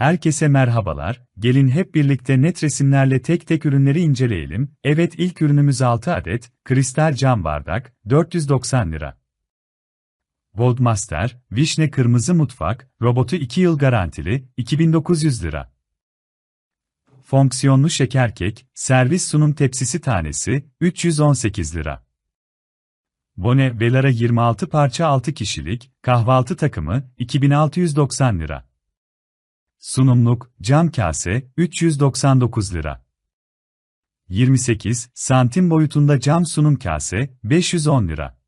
Herkese merhabalar, gelin hep birlikte net resimlerle tek tek ürünleri inceleyelim. Evet ilk ürünümüz 6 adet, kristal cam bardak, 490 lira. Goldmaster, Vişne Kırmızı Mutfak, robotu 2 yıl garantili, 2900 lira. Fonksiyonlu şeker kek, servis sunum tepsisi tanesi, 318 lira. Bone Velara 26 parça 6 kişilik, kahvaltı takımı, 2690 lira. Sunumluk, cam kase, 399 lira. 28 santim boyutunda cam sunum kase, 510 lira.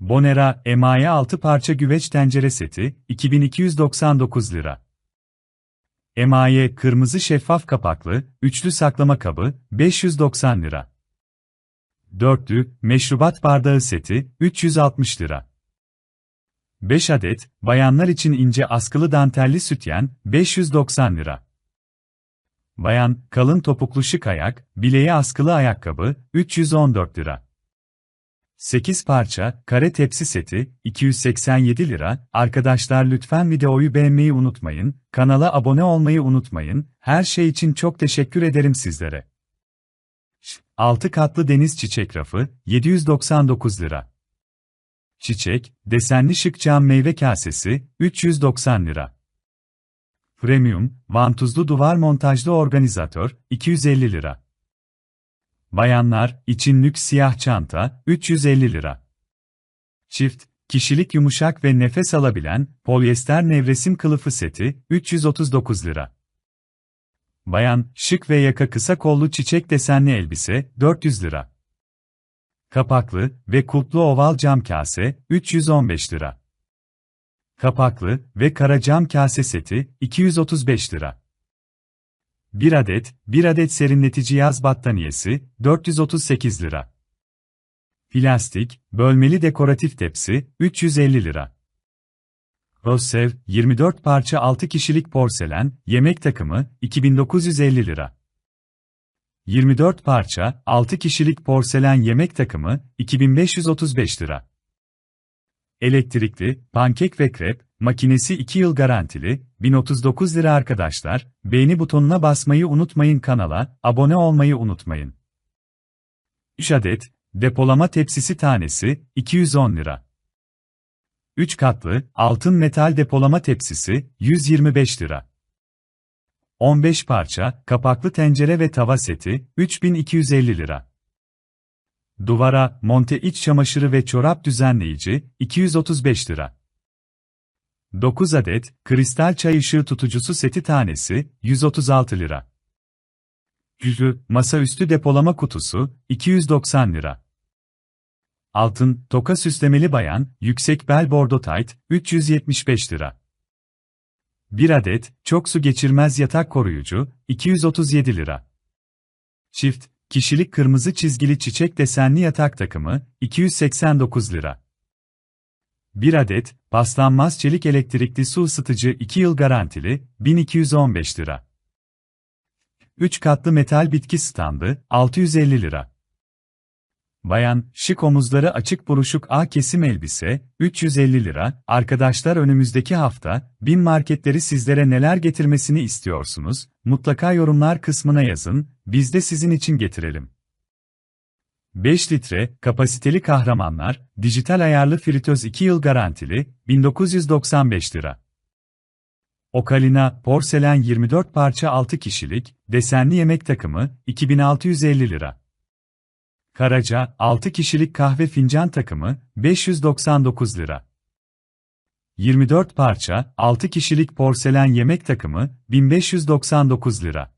Bonera, emaye 6 parça güveç tencere seti, 2299 lira. Emaye kırmızı şeffaf kapaklı, üçlü saklama kabı, 590 lira. Dörtlü, meşrubat bardağı seti, 360 lira. 5 adet, bayanlar için ince askılı dantelli sütyen, 590 lira. Bayan, kalın topuklu şık ayak, bileği askılı ayakkabı, 314 lira. 8 parça, kare tepsi seti, 287 lira. Arkadaşlar lütfen videoyu beğenmeyi unutmayın, kanala abone olmayı unutmayın, her şey için çok teşekkür ederim sizlere. 6 katlı deniz çiçek rafı, 799 lira. Çiçek, desenli şık cam meyve kasesi, 390 lira. Premium, vantuzlu duvar montajlı organizatör, 250 lira. Bayanlar, için lüks siyah çanta, 350 lira. Çift, kişilik yumuşak ve nefes alabilen, polyester nevresim kılıfı seti, 339 lira. Bayan, şık ve yaka kısa kollu çiçek desenli elbise, 400 lira. Kapaklı ve kulplu oval cam kase, 315 lira. Kapaklı ve kara cam kase seti, 235 lira. 1 adet, 1 adet serinletici yaz battaniyesi, 438 lira. Plastik, bölmeli dekoratif tepsi, 350 lira. Rossev, 24 parça 6 kişilik porselen, yemek takımı, 2950 lira. 24 parça, 6 kişilik porselen yemek takımı, 2535 lira. Elektrikli, pankek ve krep, makinesi 2 yıl garantili, 1039 lira arkadaşlar, beğeni butonuna basmayı unutmayın kanala, abone olmayı unutmayın. 3 adet, depolama tepsisi tanesi, 210 lira. 3 katlı, altın metal depolama tepsisi, 125 lira. 15 parça, kapaklı tencere ve tava seti, 3250 lira. Duvara, monte iç çamaşırı ve çorap düzenleyici, 235 lira. 9 adet, kristal çay ışığı tutucusu seti tanesi, 136 lira. Yüzü, masaüstü depolama kutusu, 290 lira. Altın, toka süslemeli bayan, yüksek bel bordo tight, 375 lira. 1 adet, çok su geçirmez yatak koruyucu, 237 lira. Çift, kişilik kırmızı çizgili çiçek desenli yatak takımı, 289 lira. 1 adet, paslanmaz çelik elektrikli su ısıtıcı 2 yıl garantili, 1215 lira. 3 katlı metal bitki standı, 650 lira. Bayan, şık omuzları açık buruşuk A kesim elbise, 350 lira. Arkadaşlar önümüzdeki hafta, bin marketleri sizlere neler getirmesini istiyorsunuz? Mutlaka yorumlar kısmına yazın, biz de sizin için getirelim. 5 litre, kapasiteli kahramanlar, dijital ayarlı fritöz 2 yıl garantili, 1995 lira. Okalina, porselen 24 parça 6 kişilik, desenli yemek takımı, 2650 lira. Karaca, 6 kişilik kahve fincan takımı, 599 lira. 24 parça, 6 kişilik porselen yemek takımı, 1599 lira.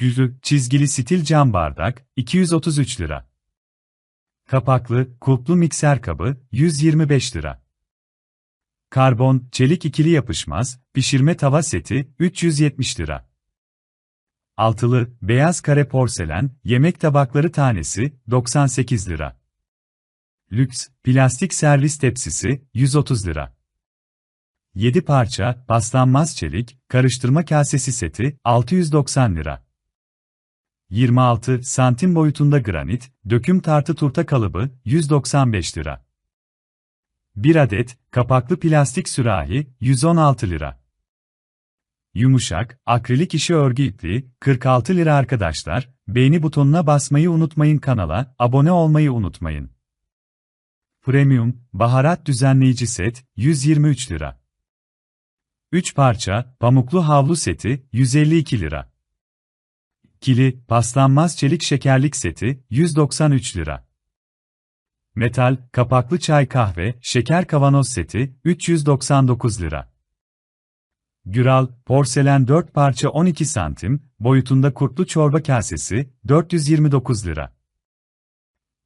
Yüzü, çizgili stil cam bardak, 233 lira. Kapaklı, kulplu mikser kabı, 125 lira. Karbon, çelik ikili yapışmaz, pişirme tava seti, 370 lira. Altılı, beyaz kare porselen, yemek tabakları tanesi, 98 lira. Lüks, plastik servis tepsisi, 130 lira. 7 parça, paslanmaz çelik, karıştırma kasesi seti, 690 lira. 26 santim boyutunda granit, döküm tartı turta kalıbı, 195 lira. 1 adet, kapaklı plastik sürahi, 116 lira. Yumuşak, akrilik işi örgü ipliği, 46 lira arkadaşlar. Beğeni butonuna basmayı unutmayın kanala, abone olmayı unutmayın. Premium, baharat düzenleyici set, 123 lira. 3 parça, pamuklu havlu seti, 152 lira. Kili, paslanmaz çelik şekerlik seti, 193 lira. Metal, kapaklı çay kahve, şeker kavanoz seti, 399 lira. Güral, porselen 4 parça 12 santim, boyutunda kurtlu çorba kasesi, 429 lira.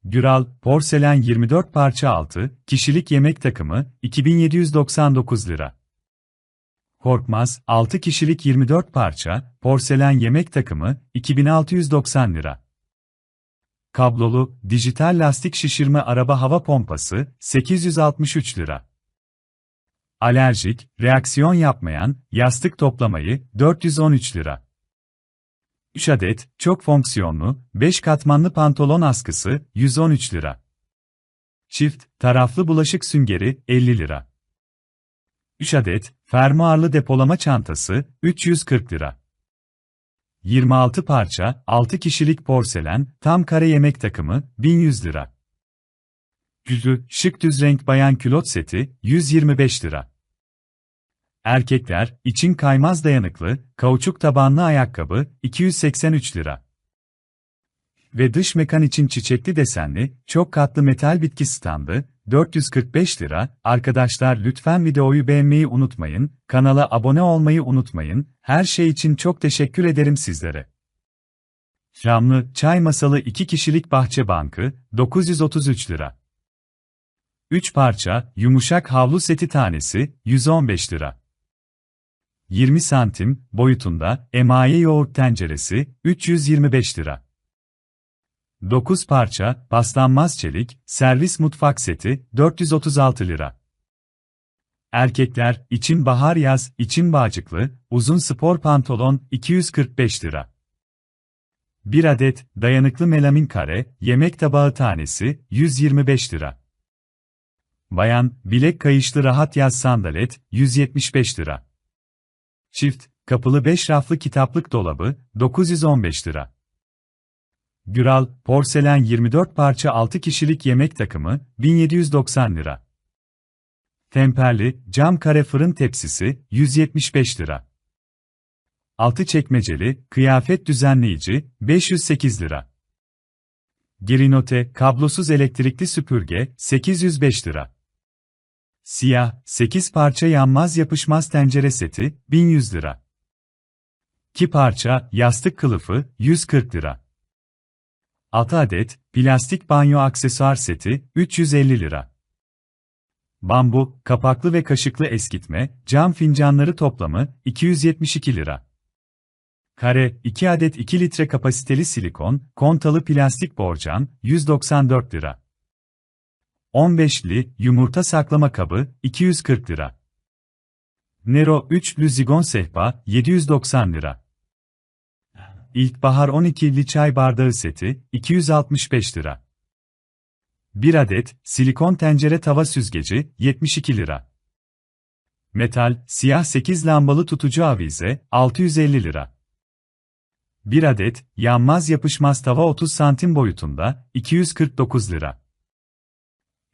Güral, porselen 24 parça 6, kişilik yemek takımı, 2799 lira. Korkmaz, 6 kişilik 24 parça, porselen yemek takımı, 2690 lira. Kablolu, dijital lastik şişirme araba hava pompası, 863 lira. Alerjik, reaksiyon yapmayan, yastık toplamayı, 413 lira. 3 adet, çok fonksiyonlu, 5 katmanlı pantolon askısı, 113 lira. Çift, taraflı bulaşık süngeri, 50 lira. 3 adet, fermuarlı depolama çantası, 340 lira. 26 parça, 6 kişilik porselen, tam kare yemek takımı, 1100 lira. Güzü, şık düz renk bayan külot seti, 125 lira. Erkekler, için kaymaz dayanıklı, kauçuk tabanlı ayakkabı, 283 lira. Ve dış mekan için çiçekli desenli, çok katlı metal bitki standı, 445 lira. Arkadaşlar lütfen videoyu beğenmeyi unutmayın, kanala abone olmayı unutmayın, her şey için çok teşekkür ederim sizlere. Camlı, çay masalı 2 kişilik bahçe bankı, 933 lira. 3 parça, yumuşak havlu seti tanesi, 115 lira. 20 santim, boyutunda, emaye yoğurt tenceresi, 325 lira. 9 parça, paslanmaz çelik, servis mutfak seti, 436 lira. Erkekler, için bahar yaz, için bağcıklı, uzun spor pantolon, 245 lira. 1 adet, dayanıklı melamin kare, yemek tabağı tanesi, 125 lira. Bayan, bilek kayışlı rahat yaz sandalet, 175 lira. Çift, kapılı 5 raflı kitaplık dolabı, 915 lira. Güral, porselen 24 parça 6 kişilik yemek takımı, 1790 lira. Temperli, cam kare fırın tepsisi, 175 lira. Altı çekmeceli, kıyafet düzenleyici, 508 lira. Gerinote, kablosuz elektrikli süpürge, 805 lira. Siyah, 8 parça yanmaz yapışmaz tencere seti, 1100 lira. 2 parça, yastık kılıfı, 140 lira. 6 adet, plastik banyo aksesuar seti, 350 lira. Bambu, kapaklı ve kaşıklı eskitme, cam fincanları toplamı, 272 lira. Kare, 2 adet 2 litre kapasiteli silikon, kontalı plastik borcam, 194 lira. 15'li, yumurta saklama kabı, 240 lira. Nero 3'lü zigon sehpa, 790 lira. İlkbahar 12'li çay bardağı seti, 265 lira. 1 adet, silikon tencere tava süzgeci, 72 lira. Metal, siyah 8 lambalı tutucu avize, 650 lira. 1 adet, yanmaz yapışmaz tava 30 santim boyutunda, 249 lira.